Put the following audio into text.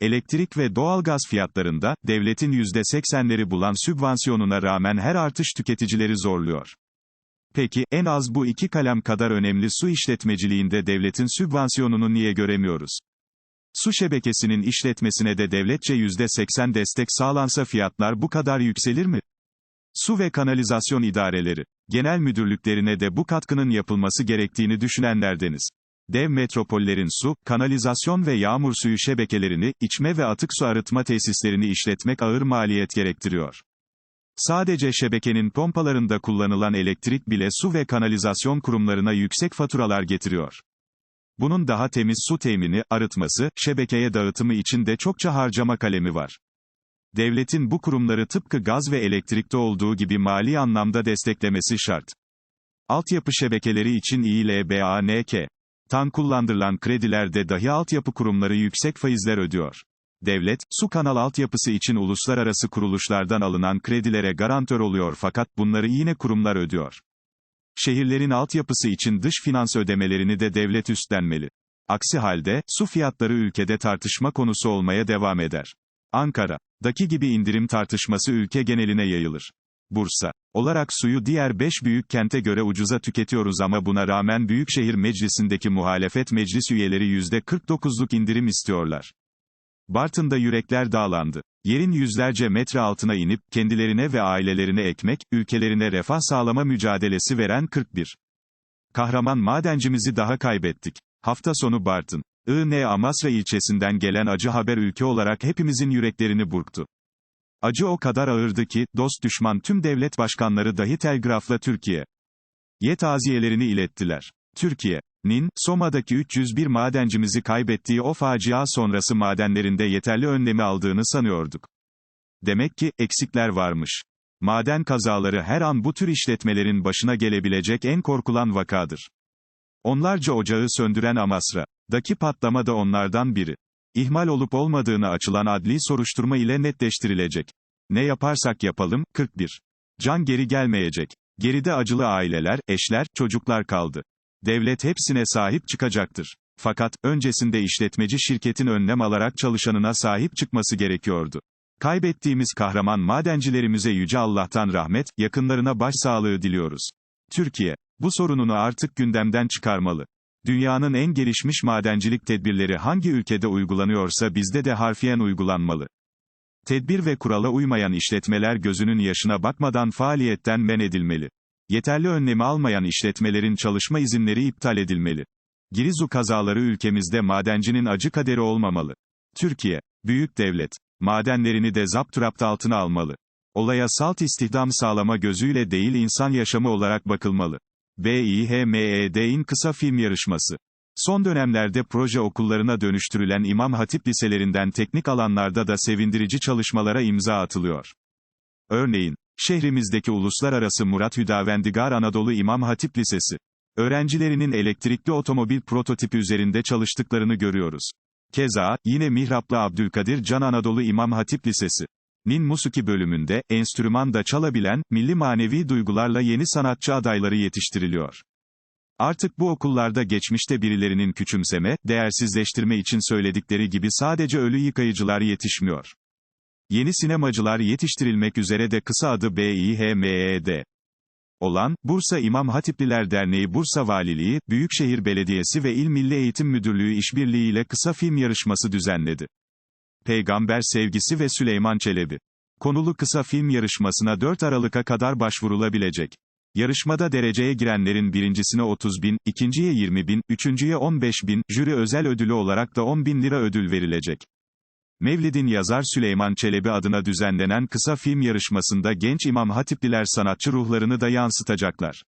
Elektrik ve doğalgaz fiyatlarında, devletin %80'leri bulan sübvansiyonuna rağmen her artış tüketicileri zorluyor. Peki, en az bu iki kalem kadar önemli su işletmeciliğinde devletin sübvansiyonunu niye göremiyoruz? Su şebekesinin işletmesine de devletçe %80 destek sağlansa fiyatlar bu kadar yükselir mi? Su ve kanalizasyon idareleri, genel müdürlüklerine de bu katkının yapılması gerektiğini düşünenlerdeniz. Dev metropollerin su, kanalizasyon ve yağmur suyu şebekelerini, içme ve atık su arıtma tesislerini işletmek ağır maliyet gerektiriyor. Sadece şebekenin pompalarında kullanılan elektrik bile su ve kanalizasyon kurumlarına yüksek faturalar getiriyor. Bunun daha temiz su temini, arıtması, şebekeye dağıtımı için de çokça harcama kalemi var. Devletin bu kurumları tıpkı gaz ve elektrikte olduğu gibi mali anlamda desteklemesi şart. Altyapı şebekeleri için İLBANK. Tan kullandırılan kredilerde dahi altyapı kurumları yüksek faizler ödüyor. Devlet, su kanal altyapısı için uluslararası kuruluşlardan alınan kredilere garantör oluyor fakat bunları yine kurumlar ödüyor. Şehirlerin altyapısı için dış finans ödemelerini de devlet üstlenmeli. Aksi halde, su fiyatları ülkede tartışma konusu olmaya devam eder. Ankara'daki gibi indirim tartışması ülke geneline yayılır. Bursa olarak suyu diğer 5 büyük kente göre ucuza tüketiyoruz ama buna rağmen Büyükşehir Meclisi'ndeki muhalefet meclis üyeleri %49'luk indirim istiyorlar. Bartın'da yürekler dağlandı. Yerin yüzlerce metre altına inip, kendilerine ve ailelerine ekmek, ülkelerine refah sağlama mücadelesi veren 41. Kahraman madencimizi daha kaybettik. Hafta sonu Bartın. I.N. Amasra ilçesinden gelen acı haber ülke olarak hepimizin yüreklerini burktu. Acı o kadar ağırdı ki, dost düşman tüm devlet başkanları dahi telgrafla Türkiye. Ye taziyelerini ilettiler. Türkiye'nin, Soma'daki 301 madencimizi kaybettiği o facia sonrası madenlerinde yeterli önlemi aldığını sanıyorduk. Demek ki, eksikler varmış. Maden kazaları her an bu tür işletmelerin başına gelebilecek en korkulan vakadır. Onlarca ocağı söndüren Amasra'daki patlama da onlardan biri. İhmal olup olmadığını açılan adli soruşturma ile netleştirilecek. Ne yaparsak yapalım, 41. Can geri gelmeyecek. Geride acılı aileler, eşler, çocuklar kaldı. Devlet hepsine sahip çıkacaktır. Fakat, öncesinde işletmeci şirketin önlem alarak çalışanına sahip çıkması gerekiyordu. Kaybettiğimiz kahraman madencilerimize Yüce Allah'tan rahmet, yakınlarına başsağlığı diliyoruz. Türkiye, bu sorununu artık gündemden çıkarmalı. Dünyanın en gelişmiş madencilik tedbirleri hangi ülkede uygulanıyorsa bizde de harfiyen uygulanmalı. Tedbir ve kurala uymayan işletmeler gözünün yaşına bakmadan faaliyetten men edilmeli. Yeterli önlemi almayan işletmelerin çalışma izinleri iptal edilmeli. Girizu kazaları ülkemizde madencinin acı kaderi olmamalı. Türkiye, büyük devlet, madenlerini de zapturapt altına almalı. Olaya salt istihdam sağlama gözüyle değil insan yaşamı olarak bakılmalı. BİHMED'in kısa film yarışması. Son dönemlerde proje okullarına dönüştürülen İmam Hatip liselerinden teknik alanlarda da sevindirici çalışmalara imza atılıyor. Örneğin, şehrimizdeki uluslararası Murat Hüdavendigar Anadolu İmam Hatip Lisesi. Öğrencilerinin elektrikli otomobil prototipi üzerinde çalıştıklarını görüyoruz. Keza, yine Mihraplı Abdülkadir Can Anadolu İmam Hatip Lisesi. Nin Musuki bölümünde, enstrüman da çalabilen, milli manevi duygularla yeni sanatçı adayları yetiştiriliyor. Artık bu okullarda geçmişte birilerinin küçümseme, değersizleştirme için söyledikleri gibi sadece ölü yıkayıcılar yetişmiyor. Yeni sinemacılar yetiştirilmek üzere de kısa adı BİHMED olan, Bursa İmam Hatipliler Derneği Bursa Valiliği, Büyükşehir Belediyesi ve İl Milli Eğitim Müdürlüğü işbirliğiyle kısa film yarışması düzenledi. Peygamber Sevgisi ve Süleyman Çelebi. Konulu kısa film yarışmasına 4 Aralık'a kadar başvurulabilecek. Yarışmada dereceye girenlerin birincisine 30 bin, ikinciye 20 bin, üçüncüye 15 bin, jüri özel ödülü olarak da 10 bin lira ödül verilecek. Mevlid'in yazar Süleyman Çelebi adına düzenlenen kısa film yarışmasında genç İmam Hatipliler sanatçı ruhlarını da yansıtacaklar.